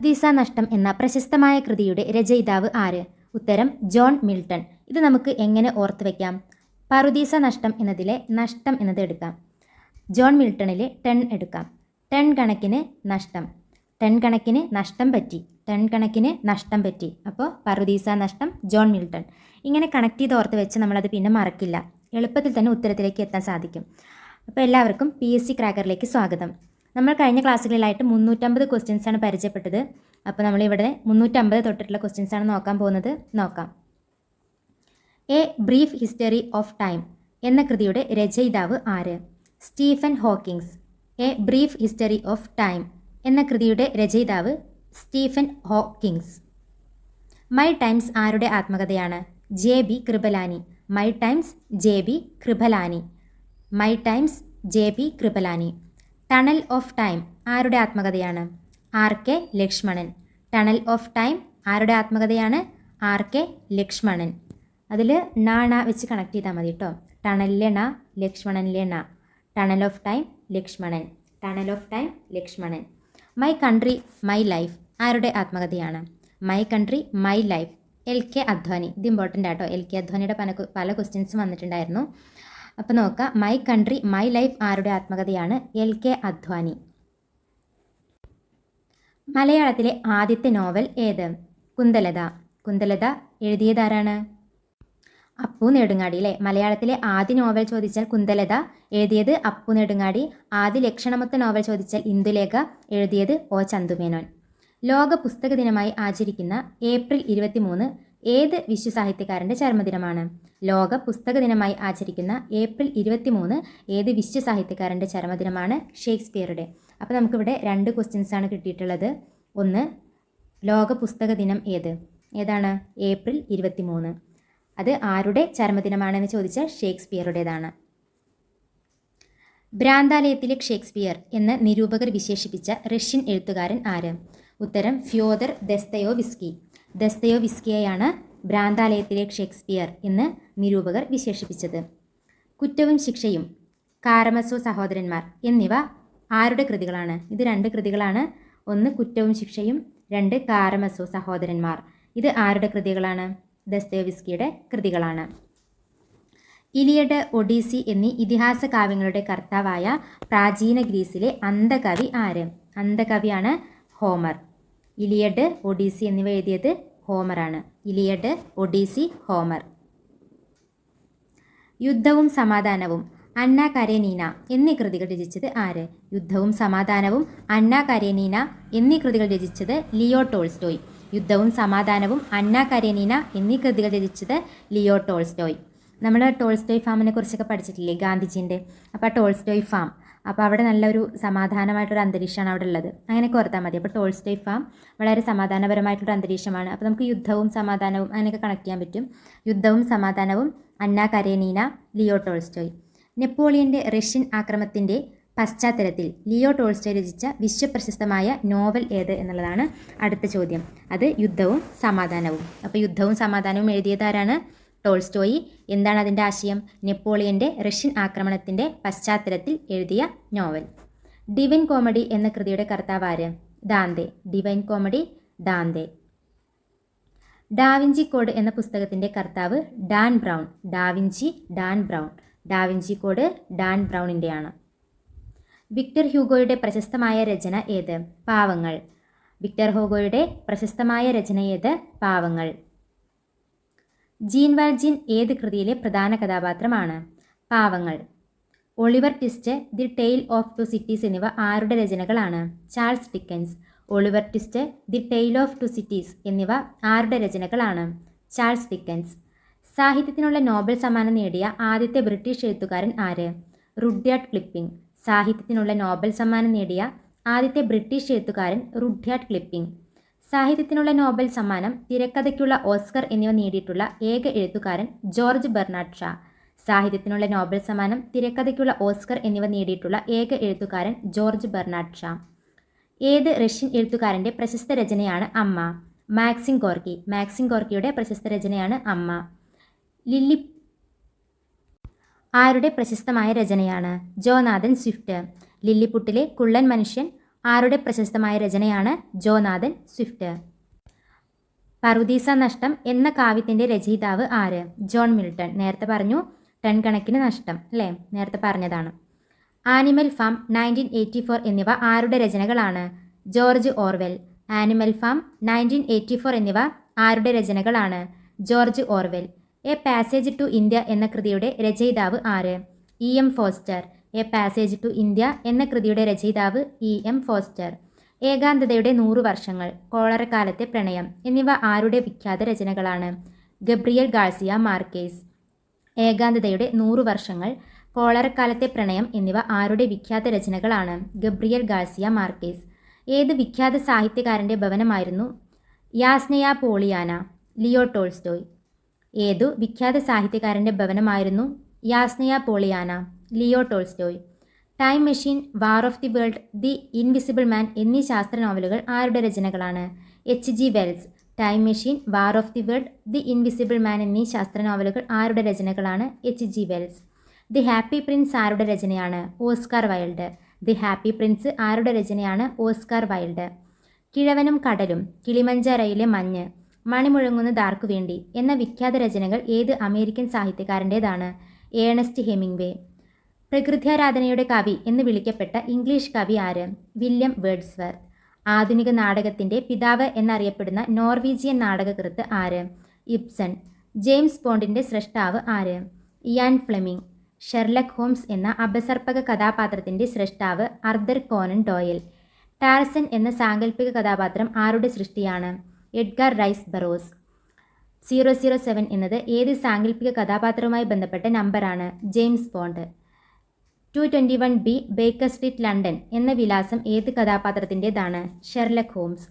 ദീസ നഷ്ടം എന്ന പ്രശസ്തമായ കൃതിയുടെ രചയിതാവ് ആര്? ഉത്തരം ജോൺ മിൽട്ടൺ. ഇത് നമുക്ക് എങ്ങനെ ഓർത്ത് വയ്ക്കാം പറുദീസ നഷ്ടം എന്നതിലെ നഷ്ടം എന്നത് എടുക്കാം. ജോൺ മിൽട്ടണിലെ ടൺ എടുക്കാം. ടൺ കണക്കിന് നഷ്ടം. ടൺ കണക്കിന് നഷ്ടം പറ്റി. ടൺ കണക്കിന് നഷ്ടം പറ്റി. അപ്പോൾ പറുദീസ നഷ്ടം ജോൺ മിൽട്ടൺ. ഇങ്ങനെ കണക്ട് ചെയ്ത് ഓർത്ത് വെച്ച് നമ്മളത് പിന്നെ മറക്കില്ല. എളുപ്പത്തിൽ തന്നെ ഉത്തരത്തിലേക്ക് എത്താൻ സാധിക്കും. അപ്പോൾ എല്ലാവർക്കും പി എസ് സി ക്രാക്കറിലേക്ക് സ്വാഗതം. നമ്മൾ കഴിഞ്ഞ ക്ലാസ്സുകളിലായിട്ട് മുന്നൂറ്റമ്പത് ക്വസ്റ്റ്യൻസ് ആണ് പരിചയപ്പെട്ടത്. അപ്പോൾ നമ്മളിവിടെ മുന്നൂറ്റമ്പത് തൊട്ടിട്ടുള്ള ക്വസ്റ്റ്യൻസ് ആണ് നോക്കാൻ പോകുന്നത്. നോക്കാം. A brief history of time എന്ന കൃതിയുടെ രചയിതാവ് ആര്? Stephen Hawkings. A brief history of time എന്ന കൃതിയുടെ രചയിതാവ് സ്റ്റീഫൻ ഹോക്കിങ്സ്. മൈ ടൈംസ് ആരുടെ ആത്മകഥയാണ്? J B Kripalani. My times J B Kripalani. My times J B Kripalani. Tunnel of time ആരുടെ ആത്മകഥയാണ്? R K Lakshmanan. Tunnel of time ആരുടെ ആത്മകഥയാണ്? R K Lakshmanan. അതിൽ നാണ വെച്ച് connect ചെയ്താൽ മതി കേട്ടോ ടണലിലെ ണ ലക്ഷ്മണനിലെ ണ. Tunnel of time Lakshmanan. Tunnel of time Lakshmanan. My country my life ആരുടെ ആത്മകഥയാണ്? My country my life L K Advani. ഇത് ഇമ്പോർട്ടന്റ് ആട്ടോ. എൽ കെ അധ്വാനിയുടെ പല പല ക്വസ്റ്റ്യൻസും വന്നിട്ടുണ്ടായിരുന്നു. അപ്പോൾ നോക്കാം. മൈ കൺട്രി മൈ ലൈഫ് ആരുടെ ആത്മകഥയാണ്? L K Advani. മലയാളത്തിലെ ആദ്യത്തെ നോവൽ ഏത്? കുന്തലത. കുന്തലത എഴുതിയതാരാണ് അപ്പു നെടുങ്ങാടി അല്ലേ മലയാളത്തിലെ ആദ്യ നോവൽ ചോദിച്ചാൽ കുന്തലത എഴുതിയത് അപ്പു നെടുങ്ങാടി. ആദ്യ ലക്ഷണമൊത്ത നോവൽ ചോദിച്ചാൽ ഇന്ദുലേഖ എഴുതിയത് ഒ ചന്തുമേനോൻ. ലോക പുസ്തക ദിനമായി ആചരിക്കുന്ന ഏപ്രിൽ ഇരുപത്തിമൂന്ന് ഏത് വിശ്വസാഹിത്യകാരന്റെ ചരമദിനമാണ്? ലോക പുസ്തക ദിനമായി ആചരിക്കുന്ന ഏപ്രിൽ ഇരുപത്തിമൂന്ന് ഏത് വിശ്വസാഹിത്യകാരന്റെ ചരമദിനമാണ്? ഷേക്സ്പിയറുടെ. അപ്പോൾ നമുക്കിവിടെ രണ്ട് ക്വസ്റ്റ്യൻസ് ആണ് കിട്ടിയിട്ടുള്ളത്. ഒന്ന് ലോക പുസ്തക ദിനം ഏത്? ഏതാണ്? ഏപ്രിൽ ഇരുപത്തിമൂന്ന്. അത് ആരുടെ ചരമദിനമാണെന്ന് ചോദിച്ചാൽ ഷേക്സ്പിയറുടേതാണ്. ഭ്രാന്താലയത്തിലെ ഷേക്സ്പിയർ എന്ന് നിരൂപകർ വിശേഷിപ്പിച്ച റഷ്യൻ എഴുത്തുകാരൻ ആര്? ഉത്തരം ഫ്യോദർ ദസ്തയോ വിസ്കി ദസ്തയോ വിസ്കിയയാണ് ഭ്രാന്താലയത്തിലെ ഷേക്സ്പിയർ എന്ന് നിരൂപകർ വിശേഷിപ്പിച്ചത്. കുറ്റവും ശിക്ഷയും കാരമസോ സഹോദരന്മാർ എന്നിവ ആരുടെ കൃതികളാണ്? ഇത് രണ്ട് കൃതികളാണ്. ഒന്ന് കുറ്റവും ശിക്ഷയും രണ്ട് കാരമസോ സഹോദരന്മാർ. ഇത് ആരുടെ കൃതികളാണ്? ദസ്തയോവിസ്കിയുടെ കൃതികളാണ്. ഇലിയഡ് ഒഡീസി എന്നീ ഇതിഹാസ കാവ്യങ്ങളുടെ കർത്താവായ പ്രാചീന ഗ്രീസിലെ അന്ധകവി ആര്? അന്ധകവിയാണ് ഹോമർ. ഇലിയഡ് ഒഡീസി എന്നിവ എഴുതിയത് ഹോമറാണ്. Iliad Odyssey Homer. യുദ്ധവും സമാധാനവും അന്ന കരേനീന എന്നീ കൃതികൾ രചിച്ചത് ആര്? യുദ്ധവും സമാധാനവും അന്ന കരേനീന എന്നീ കൃതികൾ രചിച്ചത് ലിയോ ടോൾസ്റ്റോയ്. യുദ്ധവും സമാധാനവും അന്ന കരേനീന എന്നീ കൃതികൾ രചിച്ചത് ലിയോ ടോൾസ്റ്റോയ്. നമ്മൾ ടോൾസ്റ്റോയ് ഫാമിനെ കുറിച്ചൊക്കെ പഠിച്ചിട്ടില്ലേ ഗാന്ധിജീന്റെ? അപ്പോൾ ടോൾസ്റ്റോയ് ഫാം. അപ്പോൾ അവിടെ നല്ലൊരു സമാധാനമായിട്ടൊരു അന്തരീക്ഷമാണ് അവിടെ ഉള്ളത്. അങ്ങനെയൊക്കെ ഓർത്താൽ മതി. അപ്പോൾ ടോൾസ്റ്റേ ഫാം വളരെ സമാധാനപരമായിട്ടുള്ള അന്തരീക്ഷമാണ്. അപ്പോൾ നമുക്ക് യുദ്ധവും സമാധാനവും അങ്ങനെയൊക്കെ കണക്ട് ചെയ്യാൻ പറ്റും. യുദ്ധവും സമാധാനവും അന്ന കരേനീന ലിയോ ടോൾസ്റ്റോയ്. നെപ്പോളിയന്റെ റഷ്യൻ ആക്രമണത്തിന്റെ പശ്ചാത്തലത്തിൽ ലിയോ ടോൾസ്റ്റോയ് രചിച്ച വിശ്വപ്രശസ്തമായ നോവൽ ഏത് എന്നുള്ളതാണ് അടുത്ത ചോദ്യം. അത് യുദ്ധവും സമാധാനവും. അപ്പോൾ യുദ്ധവും സമാധാനവും എഴുതിയതാരാണ് ടോൾസ്റ്റോയി എന്താണ് അതിന്റെ ആശയം? നെപ്പോളിയന്റെ റഷ്യൻ ആക്രമണത്തിന്റെ പശ്ചാത്തലത്തിൽ എഴുതിയ നോവൽ. ഡിവൈൻ കോമഡി എന്ന കൃതിയുടെ കർത്താവ് ആര്? Dante. Divine comedy Dante. Da Vinci code എന്ന പുസ്തകത്തിന്റെ കർത്താവ് Dan Brown. Da Vinci Dan Brown. Da Vinci code Dan ബ്രൗണിന്റെയാണ്. Victor ഹ്യൂഗോയുടെ പ്രശസ്തമായ രചന ഏത്? പാവങ്ങൾ. വിക്ടർ ഹ്യൂഗോയുടെ പ്രശസ്തമായ രചന ഏത്? പാവങ്ങൾ. ജീൻ വാൽജിൻ ഏത് കൃതിയിലെ പ്രധാന കഥാപാത്രമാണ്? പാവങ്ങൾ. Oliver Twist the tale of two cities എന്നിവ ആരുടെ രചനകളാണ്? Charles Dickens. Oliver Twist the tale of two cities എന്നിവ ആരുടെ രചനകളാണ്? Charles Dickens. സാഹിത്യത്തിനുള്ള നോബൽ സമ്മാനം നേടിയ ആദ്യത്തെ ബ്രിട്ടീഷ് എഴുത്തുകാരൻ ആര്? Rudyard clipping. സാഹിത്യത്തിനുള്ള നോബൽ സമ്മാനം നേടിയ ആദ്യത്തെ ബ്രിട്ടീഷ് എഴുത്തുകാരൻ റുഡ്യാർഡ് ക്ലിപ്പിംഗ്. സാഹിത്യത്തിനുള്ള നോബൽ സമ്മാനം തിരക്കഥയ്ക്കുള്ള ഓസ്കർ എന്നിവ നേടിയിട്ടുള്ള ഏക എഴുത്തുകാരൻ ജോർജ് ബെർണാഡ് ഷാ. സാഹിത്യത്തിനുള്ള നോബൽ സമ്മാനം തിരക്കഥയ്ക്കുള്ള ഓസ്കർ എന്നിവ നേടിയിട്ടുള്ള ഏക എഴുത്തുകാരൻ ജോർജ് ബെർണാഡ് ഷാ. ഏത് റഷ്യൻ എഴുത്തുകാരന്റെ പ്രശസ്ത രചനയാണ് അമ്മ? Maxim Gorky. മാക്സിം ഗോർക്കിയുടെ പ്രശസ്ത രചനയാണ് അമ്മ. ലില്ലി ആരുടെ പ്രശസ്തമായ രചനയാണ്? Jonathan Swift. ലില്ലിപുട്ടിലെ കുള്ളൻ മനുഷ്യൻ ആരുടെ പ്രശസ്തമായ രചനയാണ് ജോനാഥൻ സ്വിഫ്റ്റ്? പറുദീസ നഷ്ടം എന്ന കാവ്യത്തിന്റെ രചയിതാവ് ആര്? John Milton. നേരത്തെ പറഞ്ഞു ടൺ കണക്കിന് നഷ്ടം അല്ലേ? നേരത്തെ പറഞ്ഞതാണ്. Animal farm nineteen eighty four എന്നിവ ആരുടെ രചനകളാണ്? George Orwell. Animal farm nineteen eighty four എന്നിവ ആരുടെ രചനകളാണ്? George Orwell. A passage to India എന്ന കൃതിയുടെ രചയിതാവ് ആര്? E M Forster. A passage to India എന്ന കൃതിയുടെ രചയിതാവ് ഇ എം ഫോസ്റ്റർ ഏകാന്തതയുടെ നൂറു വർഷങ്ങൾ കോളറക്കാലത്തെ പ്രണയം എന്നിവ ആരുടെ വിഖ്യാത രചനകളാണ്? Gabriel Garcia Marquez. ഏകാന്തതയുടെ നൂറു വർഷങ്ങൾ കോളറക്കാലത്തെ പ്രണയം എന്നിവ ആരുടെ വിഖ്യാത രചനകളാണ്? Gabriel Garcia Marquez. ഏത് വിഖ്യാത സാഹിത്യകാരന്റെ ഭവനമായിരുന്നു? Yasnaya Polyana Leo Tolstoy. ഏതു വിഖ്യാത സാഹിത്യകാരന്റെ ഭവനമായിരുന്നു? Yasnaya Polyana Leo Tolstoy. Time machine war of the world the invisible man എന്നീ ശാസ്ത്ര നോവലുകൾ ആരുടെ രചനകളാണ്? H. G. Wells. Time machine war of the world the invisible man എന്നീ ശാസ്ത്ര നോവലുകൾ ആരുടെ രചനകളാണ്? H. G. Wells. The happy prince ആരുടെ രചനയാണ്? Oscar Wilde. The happy prince ആരുടെ രചനയാണ്? Oscar wild. കിഴവനും കടലും കിളിമഞ്ചാരയിലെ മഞ്ഞ് മണിമുഴങ്ങുന്ന ദാർക്കു വേണ്ടി എന്ന വിഖ്യാത രചനകൾ ഏത് അമേരിക്കൻ സാഹിത്യകാരന്റേതാണ് ഏണസ്റ്റ് ഹെമിംഗ്വേ. പ്രകൃത്യാരാധനയുടെ കവി എന്ന് വിളിക്കപ്പെട്ട ഇംഗ്ലീഷ് കവി ആര്? വില്യം വേർഡ്സ്വർത്ത് ആധുനിക നാടകത്തിന്റെ പിതാവ് എന്നറിയപ്പെടുന്ന നോർവീജിയൻ നാടകകൃത്ത് ആര്? ഇബ്സൺ. ജെയിംസ് ബോണ്ടിന്റെ സൃഷ്ടാവ് ആര്? Ian Fleming. ഷെർലക് ഹോംസ് എന്ന അപസർപ്പക കഥാപാത്രത്തിന്റെ സൃഷ്ടാവ് അർദർ കോനൻ ഡോയൽ. ടാർസൺ എന്ന സാങ്കല്പിക കഥാപാത്രം ആരുടെ സൃഷ്ടിയാണ്? Edgar Rice Burroughs. Zero zero seven എന്നത് ഏത് സാങ്കല്പിക കഥാപാത്രവുമായി ബന്ധപ്പെട്ട നമ്പറാണ്? James Bond. Two twenty one B Baker Street London എന്ന വിലാസം ഏത് കഥാപാത്രത്തിന്റെതാണ്? Sherlock Holmes.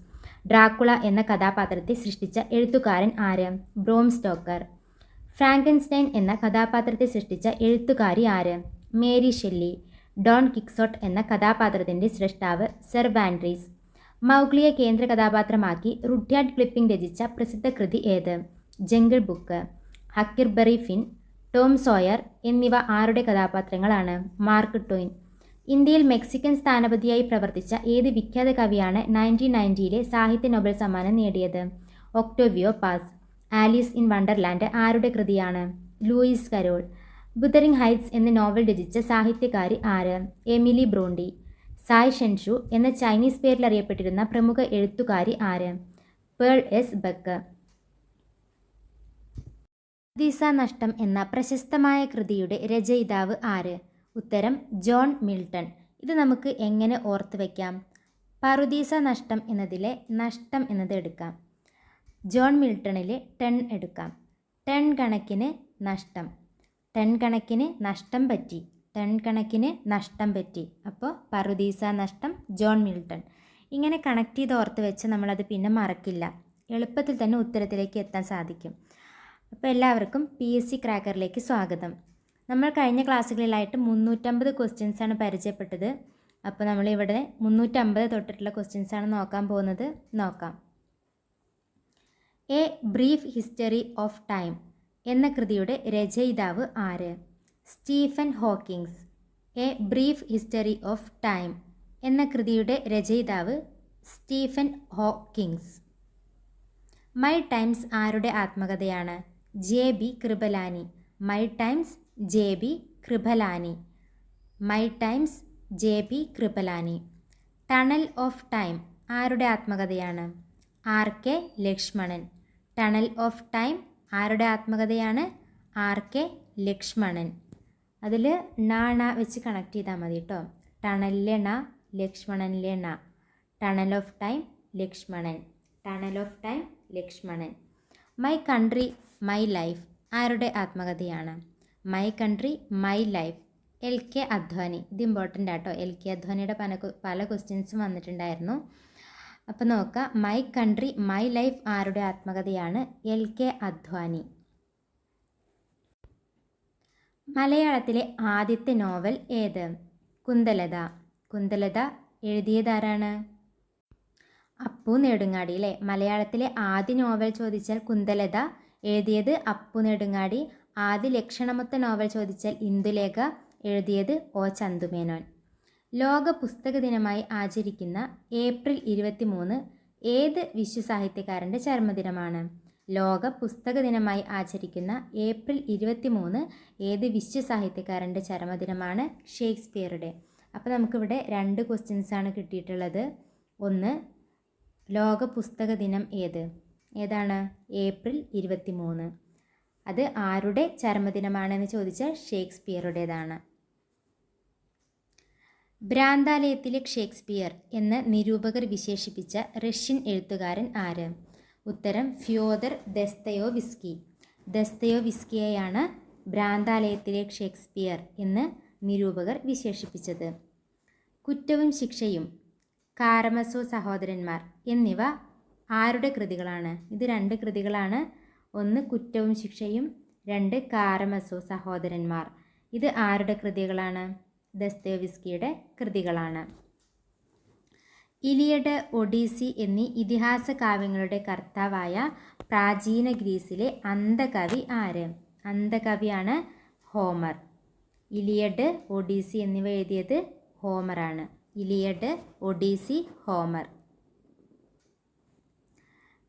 ഡ്രാക്കുള എന്ന കഥാപാത്രത്തെ സൃഷ്ടിച്ച എഴുത്തുകാരൻ ആര്? Broom Stoker. ഫ്രാങ്കൻസ്റ്റൈൻ എന്ന കഥാപാത്രത്തെ സൃഷ്ടിച്ച എഴുത്തുകാരി ആര്? Mary Shelley. ഡോൺ കിക്സോട്ട് എന്ന കഥാപാത്രത്തിന്റെ സൃഷ്ടാവ് സെർ വാൻഡ്രീസ്. മൗഗ്ലിയെ കേന്ദ്ര കഥാപാത്രമാക്കി റുഡ്യാഡ് ക്ലിപ്പിംഗ് രചിച്ച പ്രസിദ്ധ കൃതി ഏത്? Jungle book. Huckleberry Finn Tom Sawyer എന്നിവ ആരുടെ കഥാപാത്രങ്ങളാണ്? മാർക്ക് ടോയിൻ ഇന്ത്യയിൽ മെക്സിക്കൻ സ്ഥാനപതിയായി പ്രവർത്തിച്ച ഏത് വിഖ്യാത കവിയാണ് നയന്റീൻ നയന്റിയിലെ സാഹിത്യ നോബൽ സമ്മാനം നേടിയത്? Octavio Paz. Alice in Wonderland ആരുടെ കൃതിയാണ്? Lewis Carroll. ബുദറിംഗ് ഹൈറ്റ്സ് എന്ന നോവൽ രചിച്ച സാഹിത്യകാരി ആര്? Emily Brontë. സായ് ഷെൻഷു എന്ന ചൈനീസ് പേരിൽ അറിയപ്പെട്ടിരുന്ന പ്രമുഖ എഴുത്തുകാരി ആര്? Pearl S buck. ദിസ നഷ്ടം എന്ന പ്രശസ്തമായ കൃതിയുടെ രചയിതാവ് ആര്? ഉത്തരം ജോൺ മിൽട്ടൺ. ഇത് നമുക്ക് എങ്ങനെ ഓർത്ത് വയ്ക്കാം പറുദീസ നഷ്ടം എന്നതിലെ നഷ്ടം എന്നത് എടുക്കാം. ജോൺ മിൽട്ടണിലെ ടെൺ എടുക്കാം. ടെൺ കണക്കിന് നഷ്ടം. ടെൺ കണക്കിന് നഷ്ടം പറ്റി. ടെൺ കണക്കിന് നഷ്ടം പറ്റി. അപ്പോൾ പറുദീസ നഷ്ടം ജോൺ മിൽട്ടൺ. ഇങ്ങനെ കണക്ട് ചെയ്ത് ഓർത്ത് വെച്ച് നമ്മളത് പിന്നെ മറക്കില്ല. എളുപ്പത്തിൽ തന്നെ ഉത്തരത്തിലേക്ക് എത്താൻ സാധിക്കും. അപ്പോൾ എല്ലാവർക്കും പി എസ് സി ക്രാക്കറിലേക്ക് സ്വാഗതം. നമ്മൾ കഴിഞ്ഞ ക്ലാസ്സുകളിലായിട്ട് മുന്നൂറ്റമ്പത് ക്വസ്റ്റ്യൻസാണ് പരിചയപ്പെട്ടത്. അപ്പോൾ നമ്മളിവിടെ മുന്നൂറ്റമ്പത് തൊട്ടിട്ടുള്ള ക്വസ്റ്റ്യൻസാണ് നോക്കാൻ പോകുന്നത്. നോക്കാം. A brief history of time എന്ന കൃതിയുടെ രചയിതാവ് ആര്? Stephen Hawkings. A brief history of time എന്ന കൃതിയുടെ രചയിതാവ് സ്റ്റീഫൻ ഹോക്കിങ്സ്. മൈ ടൈംസ് ആരുടെ ആത്മകഥയാണ്? J B Kripalani. My times J B Kripalani. My times J B Kripalani. Tunnel of time ആരുടെ ആത്മകഥയാണ്? R K Lakshmanan. Tunnel of time ആരുടെ ആത്മകഥയാണ്? R K Lakshmanan. അതിൽ നാണ വെച്ച് connect ചെയ്താൽ മതി കേട്ടോ ടണലിലെ ണ ലക്ഷ്മണനിലെ ണ. Tunnel of time Lakshmanan. Tunnel of time Lakshmanan. My country my life ആരുടെ ആത്മകഥയാണ്? My country my life L K Advani ഇത് ഇമ്പോർട്ടന്റ് ആട്ടോ. എൽ കെ അദ്വാനിയുടെ പല പല ക്വസ്റ്റ്യൻസും വന്നിട്ടുണ്ടായിരുന്നു. അപ്പോൾ നോക്കാം. മൈ കൺട്രി മൈ ലൈഫ് ആരുടെ ആത്മകഥയാണ്? എൽ കെ അദ്വാനി മലയാളത്തിലെ ആദ്യത്തെ നോവൽ ഏത്? കുന്തലത. കുന്തലത എഴുതിയതാരാണ് അപ്പു നെടുങ്ങാടി അല്ലേ മലയാളത്തിലെ ആദ്യ നോവൽ ചോദിച്ചാൽ കുന്തലത എഴുതിയത് അപ്പു നെടുങ്ങാടി. ആദ്യ ലക്ഷണമൊത്ത നോവൽ ചോദിച്ചാൽ ഇന്ദുലേഖ എഴുതിയത് ഒ ചന്തുമേനോൻ. ലോക പുസ്തക ദിനമായി ആചരിക്കുന്ന ഏപ്രിൽ ഇരുപത്തി മൂന്ന് ഏത് വിശ്വസാഹിത്യകാരന്റെ ചർമ്മദിനമാണ് ലോക പുസ്തക ദിനമായി ആചരിക്കുന്ന ഏപ്രിൽ ഇരുപത്തി മൂന്ന് ഏത് വിശ്വസാഹിത്യകാരന്റെ ചരമദിനമാണ്? ഷേക്സ്പിയറുടെ. അപ്പോൾ നമുക്കിവിടെ രണ്ട് ക്വസ്റ്റ്യൻസാണ് കിട്ടിയിട്ടുള്ളത്. ഒന്ന് ലോക പുസ്തക ദിനം ഏത്? ഏതാണ്? ഏപ്രിൽ ഇരുപത്തി മൂന്ന് അത് ആരുടെ ചരമദിനമാണെന്ന് ചോദിച്ചാൽ ഷേക്സ്പിയറുടേതാണ്. ഭ്രാന്താലയത്തിലെ ഷേക്സ്പിയർ എന്ന് നിരൂപകർ വിശേഷിപ്പിച്ച റഷ്യൻ എഴുത്തുകാരൻ ആര്? ഉത്തരം ഫ്യോദർ ദസ്തയോവിസ്കി. ദസ്തയോവിസ്കിയെയാണ് ഭ്രാന്താലയത്തിലെ ഷേക്സ്പിയർ എന്ന് നിരൂപകർ വിശേഷിപ്പിച്ചത്. കുറ്റവും ശിക്ഷയും കാരമസോ സഹോദരന്മാർ എന്നിവ ആരുടെ കൃതികളാണ്? ഇത് രണ്ട് കൃതികളാണ്. ഒന്ന് കുറ്റവും ശിക്ഷയും രണ്ട് കാരമസോ സഹോദരന്മാർ. ഇത് ആരുടെ കൃതികളാണ്? ദസ്തേവിസ്കിയുടെ കൃതികളാണ്. ഇലിയഡ് ഒഡീസി എന്നീ ഇതിഹാസ കാവ്യങ്ങളുടെ കർത്താവായ പ്രാചീന ഗ്രീസിലെ അന്ധകവി ആര്? അന്ധകവിയാണ് ഹോമർ. ഇലിയഡ് ഒഡീസി എന്നിവ എഴുതിയത് ഹോമറാണ്. Iliad Odyssey Homer.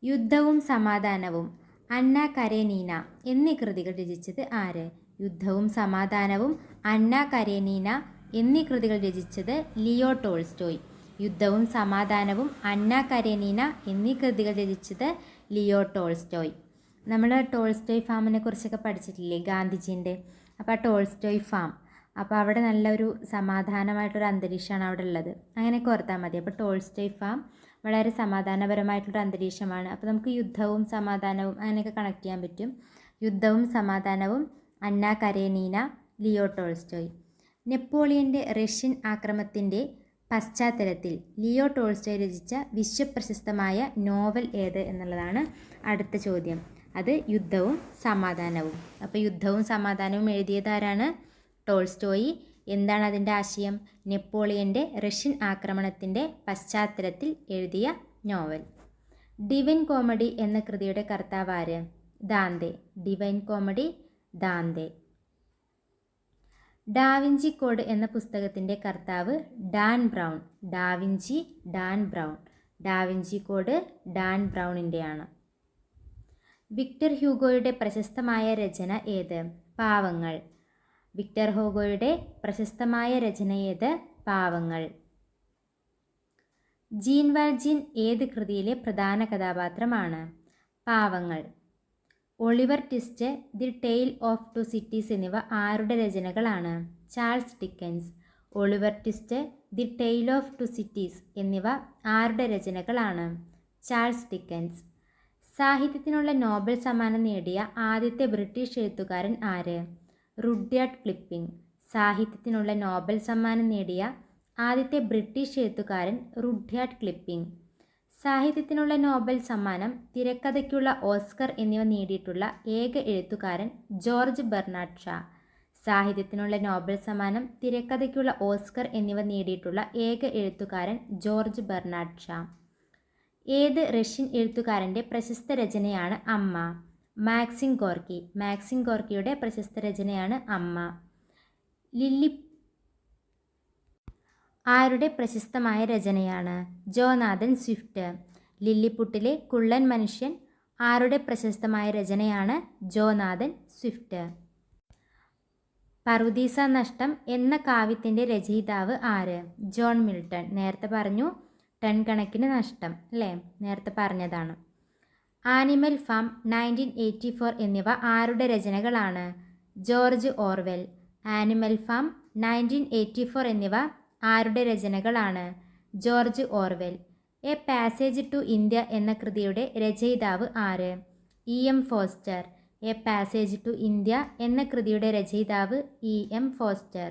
യുദ്ധവും സമാധാനവും. അന്ന കരേനീന എന്നീ കൃതികൾ രചിച്ചത് ആര്? യുദ്ധവും സമാധാനവും അന്ന കരേനീന എന്നീ കൃതികൾ രചിച്ചത് ലിയോ ടോൾസ്റ്റോയ്. യുദ്ധവും സമാധാനവും അന്ന കരേനീന എന്നീ കൃതികൾ രചിച്ചത് ലിയോ ടോൾസ്റ്റോയ്. നമ്മൾ ടോൾസ്റ്റോയ് ഫാമിനെ കുറിച്ചൊക്കെ പഠിച്ചിട്ടില്ലേ? ഗാന്ധിജീന്റെ അപ്പോൾ ടോൾസ്റ്റോയ് ഫാം. അപ്പോൾ അവിടെ നല്ലൊരു സമാധാനമായിട്ടൊരു അന്തരീക്ഷമാണ് അവിടെ ഉള്ളത്. അങ്ങനെ ഓർത്താൽ മതി. അപ്പോൾ ടോൾസ്റ്റോയ് ഫാം വളരെ സമാധാനപരമായിട്ടുള്ള അന്തരീക്ഷമാണ്. അപ്പോൾ നമുക്ക് യുദ്ധവും സമാധാനവും അങ്ങനെയൊക്കെ കണക്ട് ചെയ്യാൻ പറ്റും. യുദ്ധവും സമാധാനവും അന്ന കരേനീന ലിയോ ടോൾസ്റ്റോയ്. നെപ്പോളിയന്റെ റഷ്യൻ ആക്രമത്തിന്റെ പശ്ചാത്തലത്തിൽ ലിയോ ടോൾസ്റ്റോയ് രചിച്ച വിശ്വപ്രശസ്തമായ നോവൽ ഏത് എന്നുള്ളതാണ് അടുത്ത ചോദ്യം. അത് യുദ്ധവും സമാധാനവും. അപ്പോൾ യുദ്ധവും സമാധാനവും എഴുതിയതാരാണ് ടോൾസ്റ്റോയി. എന്താണ് അതിന്റെ ആശയം? നെപ്പോളിയന്റെ റഷ്യൻ ആക്രമണത്തിന്റെ പശ്ചാത്തലത്തിൽ എഴുതിയ നോവൽ. ഡിവൈൻ കോമഡി എന്ന കൃതിയുടെ കർത്താവ് ആര്? Dante. Divine comedy Dante. Da Vinci code എന്ന പുസ്തകത്തിന്റെ കർത്താവ് Dan Brown. Da Vinci Dan Brown. Da Vinci code Dan ബ്രൗണിന്റെയാണ്. Victor ഹ്യൂഗോയുടെ പ്രശസ്തമായ രചന ഏത്? പാവങ്ങൾ. വിക്ടർ ഹോഗോയുടെ പ്രശസ്തമായ രചനയേത്? പാവങ്ങൾ. ജീൻ വാൽജിൻ ഏത് കൃതിയിലെ പ്രധാന കഥാപാത്രമാണ്? പാവങ്ങൾ. Oliver Twist the tale of two cities എന്നിവ ആരുടെ രചനകളാണ്? Charles Dickens. Oliver Twist the tale of two cities എന്നിവ ആരുടെ രചനകളാണ്? Charles Dickens. സാഹിത്യത്തിനുള്ള നോബൽ സമ്മാനം നേടിയ ആദ്യത്തെ ബ്രിട്ടീഷ് എഴുത്തുകാരൻ ആര്? Rudyard clipping. സാഹിത്യത്തിനുള്ള നോബൽ സമ്മാനം നേടിയ ആദ്യത്തെ ബ്രിട്ടീഷ് എഴുത്തുകാരൻ റുഡ്യാർഡ് ക്ലിപ്പിംഗ്. സാഹിത്യത്തിനുള്ള നോബൽ സമ്മാനം തിരക്കഥയ്ക്കുള്ള ഓസ്കർ എന്നിവ നേടിയിട്ടുള്ള ഏക എഴുത്തുകാരൻ ജോർജ് ബെർണാഡ് ഷാ. സാഹിത്യത്തിനുള്ള നോബൽ സമ്മാനം തിരക്കഥയ്ക്കുള്ള ഓസ്കർ എന്നിവ നേടിയിട്ടുള്ള ഏക എഴുത്തുകാരൻ ജോർജ് ബെർണാഡ് ഷാ. ഏത് റഷ്യൻ എഴുത്തുകാരന്റെ പ്രശസ്ത രചനയാണ് അമ്മ? മാക്സിം ഗോർക്കി മാക്സിം ഗോർക്കിയുടെ പ്രശസ്ത രചനയാണ് അമ്മ. ലില്ലി ആരുടെ പ്രശസ്തമായ രചനയാണ്? Jonathan Swift. ലില്ലിപുട്ടിലെ കുള്ളൻ മനുഷ്യൻ ആരുടെ പ്രശസ്തമായ രചനയാണ്? Jonathan Swift. പറുദീസ നഷ്ടം എന്ന കാവ്യത്തിന്റെ രചയിതാവ് ആര്? John Milton. നേരത്തെ പറഞ്ഞു ടൺ കണക്കിന് നഷ്ടം അല്ലേ? നേരത്തെ പറഞ്ഞതാണ്. Animal farm nineteen eighty four എന്നിവ ആരുടെ രചനകളാണ്? George Orwell. Animal farm nineteen eighty four എന്നിവ ആരുടെ രചനകളാണ്? George Orwell. A passage to India എന്ന കൃതിയുടെ രചയിതാവ് ആര്? E M Forster a passage to India എന്ന കൃതിയുടെ രചയിതാവ് ഇ എം ഫോസ്റ്റർ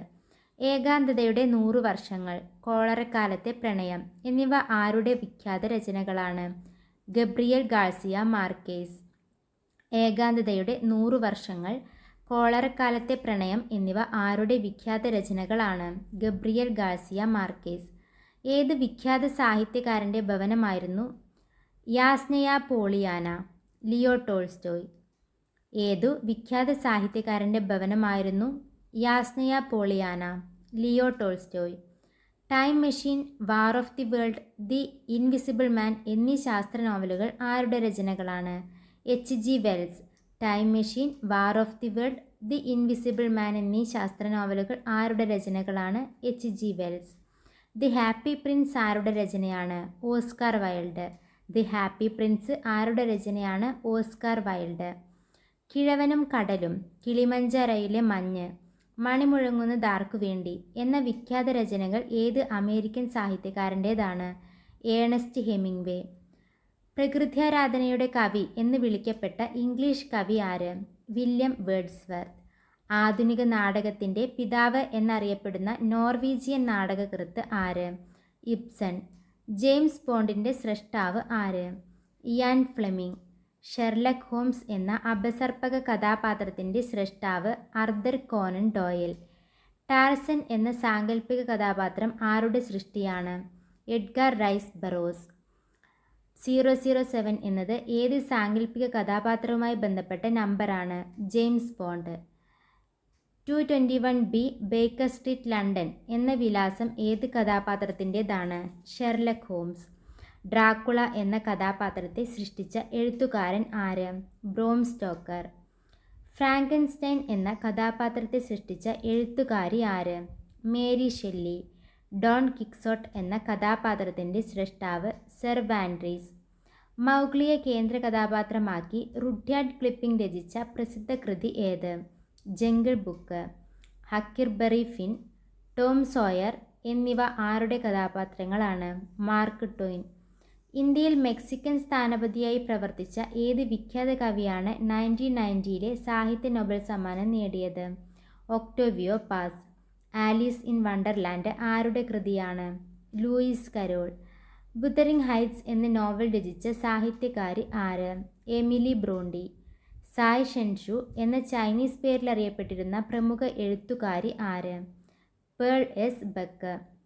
ഏകാന്തതയുടെ നൂറു വർഷങ്ങൾ കോളറക്കാലത്തെ പ്രണയം എന്നിവ ആരുടെ വിഖ്യാത രചനകളാണ്? Gabriel Garcia Marquez. ഏകാന്തതയുടെ നൂറു വർഷങ്ങൾ കോളറക്കാലത്തെ പ്രണയം എന്നിവ ആരുടെ വിഖ്യാത രചനകളാണ്? Gabriel Garcia Marquez. ഏത് വിഖ്യാത സാഹിത്യകാരന്റെ ഭവനമായിരുന്നു? Yasnaya Polyana Leo Tolstoy. ഏതു വിഖ്യാത സാഹിത്യകാരന്റെ ഭവനമായിരുന്നു? Yasnaya Polyana Leo Tolstoy. Time machine war of the world the invisible man എന്നീ ശാസ്ത്ര നോവലുകൾ ആരുടെ രചനകളാണ്? H G Wells time machine war of the world the invisible man എന്നീ ശാസ്ത്ര നോവലുകൾ ആരുടെ രചനകളാണ്? H G Wells the happy prince ആരുടെ രചനയാണ്? Oscar Wilde the happy prince ആരുടെ രചനയാണ്? ഓസ്കാർ വൈൽഡ് കിഴവനും കടലും കിളിമഞ്ചരയിലെ മഞ്ഞ്. മണിമുഴങ്ങുന്നതാർക്കു വേണ്ടി എന്ന വിഖ്യാത രചനകൾ ഏത് അമേരിക്കൻ സാഹിത്യകാരന്റേതാണ് ഏണസ്റ്റ് ഹെമിംഗ്വേ. പ്രകൃത്യാരാധനയുടെ കവി എന്ന് വിളിക്കപ്പെട്ട ഇംഗ്ലീഷ് കവി ആര്? വില്യം വേർഡ്സ്വർത്ത് ആധുനിക നാടകത്തിന്റെ പിതാവ് എന്നറിയപ്പെടുന്ന നോർവീജിയൻ നാടകകൃത്ത് ആര്? ഇബ്സൺ. ജെയിംസ് ബോണ്ടിന്റെ സ്രഷ്ടാവ് ആര്? Ian Fleming. ഷെർലക് ഹോംസ് എന്ന അപസർപ്പക കഥാപാത്രത്തിന്റെ സൃഷ്ടാവ് അർദർ കോനൻ ഡോയൽ. ടാർസൻ എന്ന സാങ്കല്പിക കഥാപാത്രം ആരുടെ സൃഷ്ടിയാണ്? Edgar Rice Burroughs. Zero zero seven എന്നത് ഏത് സാങ്കല്പിക കഥാപാത്രവുമായി ബന്ധപ്പെട്ട നമ്പറാണ്? James Bond. Two twenty one B Baker Street London എന്ന വിലാസം ഏത് കഥാപാത്രത്തിന്റേതാണ്? Sherlock Holmes. ഡ്രാക്കുള എന്ന കഥാപാത്രത്തെ സൃഷ്ടിച്ച എഴുത്തുകാരൻ ആര്? ബ്രോം സ്റ്റോക്കർ ഫ്രാങ്കൻസ്റ്റൈൻ എന്ന കഥാപാത്രത്തെ സൃഷ്ടിച്ച എഴുത്തുകാരി ആര്? Mary Shelley. ഡോൺ കിക്സോട്ട് എന്ന കഥാപാത്രത്തിന്റെ സൃഷ്ടാവ് സെർ വാൻഡ്രീസ്. മൗഗ്ലിയെ കേന്ദ്ര കഥാപാത്രമാക്കി റുഡ്യാഡ് ക്ലിപ്പിംഗ് രചിച്ച പ്രസിദ്ധ കൃതി ഏത്? Jungle Book. Huckleberry Finn Tom Sawyer എന്നിവ ആരുടെ കഥാപാത്രങ്ങളാണ്? മാർക്ക് ടോയിൻ ഇന്ത്യയിൽ മെക്സിക്കൻ സ്ഥാനപതിയായി പ്രവർത്തിച്ച ഏത് വിഖ്യാത കവിയാണ് നയന്റീൻ നയന്റിയിലെ സാഹിത്യ നോബൽ സമ്മാനം നേടിയത്? Octavio Paz. Alice in Wonderland ആരുടെ കൃതിയാണ്? Lewis Carroll. ബുദ്ധറിംഗ് ഹൈറ്റ്സ് എന്ന നോവൽ രചിച്ച സാഹിത്യകാരി ആര്? Emily Brontë. സായ് ഷെൻഷു എന്ന ചൈനീസ് പേരിൽ അറിയപ്പെട്ടിരുന്ന പ്രമുഖ എഴുത്തുകാരി ആര്? Pearl S Buck.